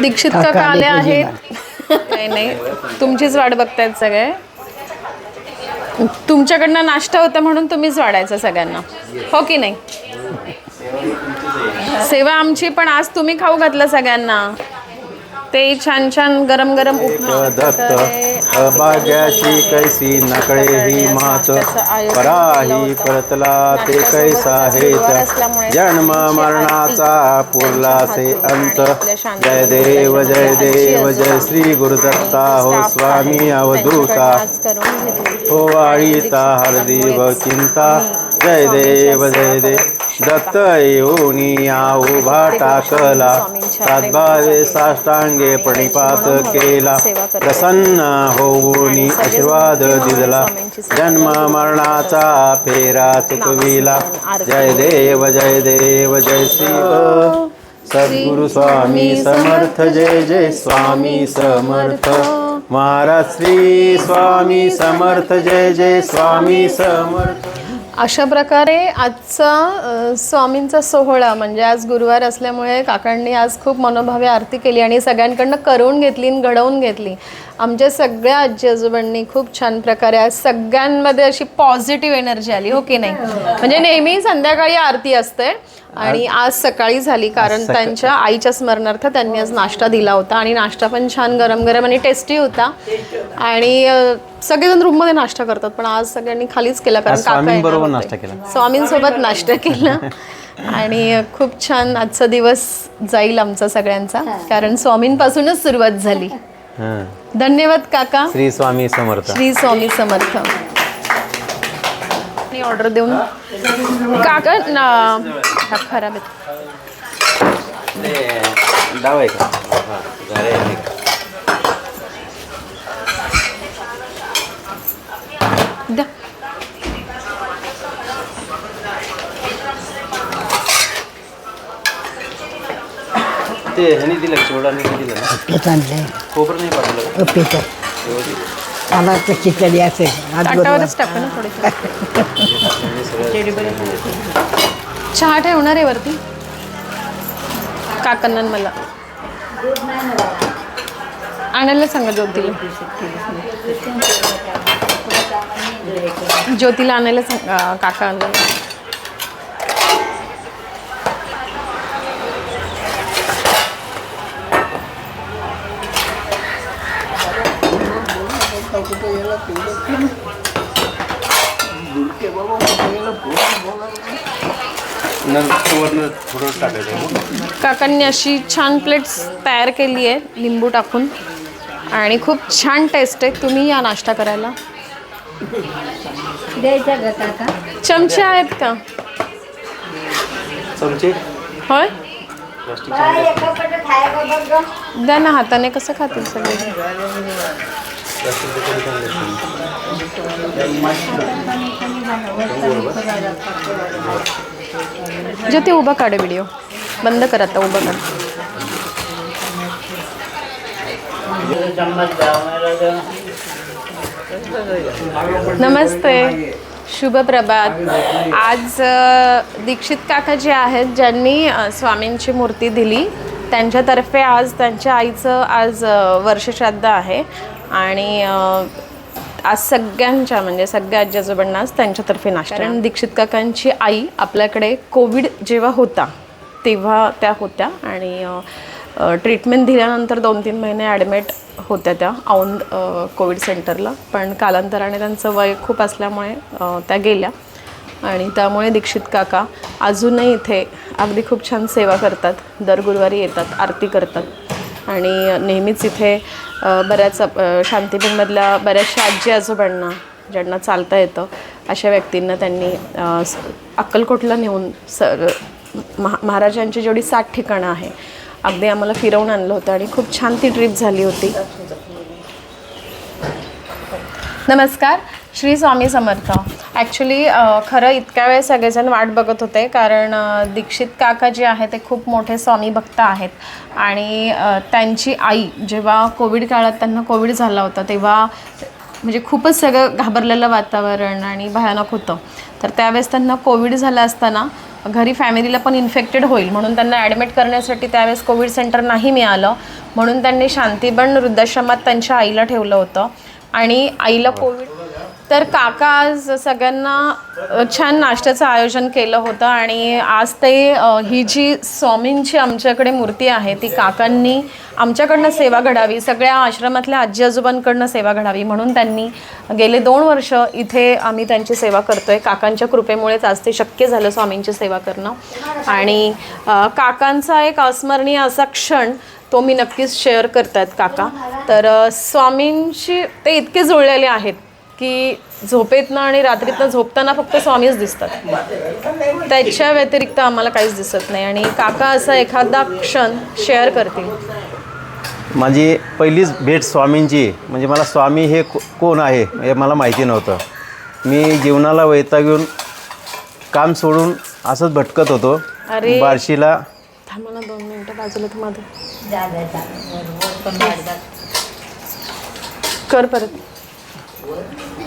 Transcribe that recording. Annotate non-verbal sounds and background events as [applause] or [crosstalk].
दीक्षित काका काका आले आले आहेत. नाही नाही. तुमचीच वाट बघतायत सगळे. तुमच्याकडनं नाश्ता होता म्हणून तुम्हीच वाढायचं सगळ्यांना. हो की नाही? सेवा आमची पण आज तुम्ही खाऊ घातलं सगळ्यांना. ते छान छान गरम गरम उपमा. दत्त अभाग्याची कैसी नकळे ही मात पराही परतला ते कैसा हेत. जन्म मरणाचा पुरलासे अंत. जय देव जय देव जय श्री गुरुदत्ता हो स्वामी अवधूता. हो वाळीता हरदेव चिंता. जय देव जय देव। दत्त येऊनी उभा टाकला तात्भावे साष्टांगे प्रणिपात केला. प्रसन्न होऊनी आशीर्वाद दिला. जन्म मरणाचा फेरा चुकविला. जय देव जय देव जय शिव सद्गुरु स्वामी समर्थ जय जय स्वामी समर्थ. महाराज श्री स्वामी समर्थ जय जय स्वामी समर्थ. अशा प्रकारे आजचा स्वामींचा सोहळा म्हणजे आज गुरुवार असल्यामुळे काकांनी आज खूप मनोभावे आरती केली आणि सगळ्यांकडनं करून घेतली आणि घडवून घेतली. आमच्या सगळ्या आजी आजोबांनी खूप छान प्रकारे आज सगळ्यांमध्ये अशी पॉझिटिव्ह एनर्जी आली हो की नाही? म्हणजे नेहमी संध्याकाळी आरती असते. आणि आज सकाळी झाली कारण त्यांच्या आईच्या स्मरणार्थ त्यांनी आज नाश्ता दिला होता आणि नाश्ता पण छान गरम गरम आणि टेस्टी होता. आणि सगळेजण रूममध्ये नाश्ता करतात पण आज सगळ्यांनी खालीच केला कारण काका. नाश्ता केला. स्वामींसोबत नाश्ता केला. [laughs] आणि खूप छान आजचा दिवस जाईल आमचा सगळ्यांचा कारण स्वामींपासूनच सुरुवात झाली. हं. धन्यवाद काका. श्री स्वामी समर्थ. श्री स्वामी समर्थ. मी ऑर्डर देऊन काका ना हा खराब आहे. डाव आहे का? द्या. ते ह्यानी दिलं चिवडाने दिलं खोबरं नाही पाठवलं मला खिचडी असेल. ताटावरच टाकू ना थोडी चहा ठेवणार आहे वरती? काकांना मला. आणायला सांगा ज्योतीला. ज्योतीला आणायला सांगा काका आणायला नंतर वरनं थोडं टाकायचं काकांनी अशी छान प्लेट्स तयार केली आहे लिंबू टाकून. आणि खूप छान टेस्ट आहे. तुम्ही या नाश्ता करायला. चमचे आहेत का? चमचे? होय? द्या ना हाताने कसं खातील सगळे? ज्योती उभं काढ व्हिडिओ बंद कर आता उभं कर नमस्ते शुभ प्रभात आज दीक्षित काका जे आहेत ज्यांनी स्वामींची मूर्ती दिली त्यांच्यातर्फे आज त्यांच्या आईचं आज वर्षश्राद्ध आहे आणि आज सगळ्यांच्या म्हणजे सगळ्या आजी आजोबांना आज त्यांच्यातर्फे नाश्ता. कारण दीक्षित काकांची आई आपल्याकडे कोविड जेव्हा होता तेव्हा त्या होत्या आणि ट्रीटमेंट दिल्यानंतर दोन तीन महिने ॲडमिट होत्या त्या औंध कोविड सेंटरला पण कालांतराने त्यांचं वय खूप असल्यामुळे त्या गेल्या. आणि त्यामुळे दीक्षित काका अजूनही इथे अगदी खूप छान सेवा करतात. दर गुरुवारी येतात आरती करतात. आणि नेहमीच इथे बऱ्याच अ, बऱ्याचशा आजी आजोबांना ज्यांना चालता येतं अशा व्यक्तींना त्यांनी अक्कलकोटला नेऊन स महा महाराजांची जेवढी सात ठिकाणं आहे अगदी आम्हाला फिरवून आणलं होतं आणि खूप छान ती ट्रिप झाली होती. नमस्कार श्री स्वामी समर्थ. ॲक्च्युली खरं इतक्या वेळ सगळेजण वाट बघत होते कारण दीक्षित काका जे आहे ते खूप मोठे स्वामी भक्त आहेत. आणि त्यांची आई जेव्हा कोविड काळात त्यांना कोविड झाला होता तेव्हा म्हणजे खूपच सगळं घाबरलेलं वातावरण आणि भयानक होतं. तर त्यावेळेस त्यांना कोविड झालं असताना घरी फॅमिलीला पण इन्फेक्टेड होईल म्हणून त्यांना ॲडमिट करण्यासाठी त्यावेळेस कोविड सेंटर नाही मिळालं. म्हणून त्यांनी शांतीबन वृद्धाश्रमात त्यांच्या आईला ठेवलं होतं. आणि आईला कोविड तर काका आज सगळ्यांना छान नाश्त्याचं आयोजन केलं होतं आणि आज ते ही जी स्वामींची आमच्याकडे मूर्ती आहे ती काकांनी आमच्याकडनं सेवा घडावी सगळ्या आश्रमातल्या आजी आजोबांकडनं सेवा घडावी म्हणून त्यांनी गेले दोन वर्ष इथे आम्ही त्यांची सेवा करतोय. काकांच्या कृपेमुळेच आज ते शक्य झालं स्वामींची सेवा करणं. आणि काकांचा एक अस्मरणीय असा क्षण तो मी नक्कीच शेअर करतात काका. तर स्वामींशी ते इतके जुळलेले आहेत की झोपेतनं आणि रात्रीतनं झोपताना फक्त स्वामीच दिसतात. त्याच्या व्यतिरिक्त आम्हाला काहीच दिसत नाही. आणि काका असा एखादा क्षण शेअर करतील. माझी पहिलीच भेट स्वामींची. म्हणजे मला स्वामी हे को- कोण आहे हे मला माहिती नव्हतं. मी जीवनाला वैताग घेऊन काम सोडून असंच भटकत होतो. अरे. बार्शीला. थांबा ना दोन मिनटं बाजूला वाढतात. कर परत. What?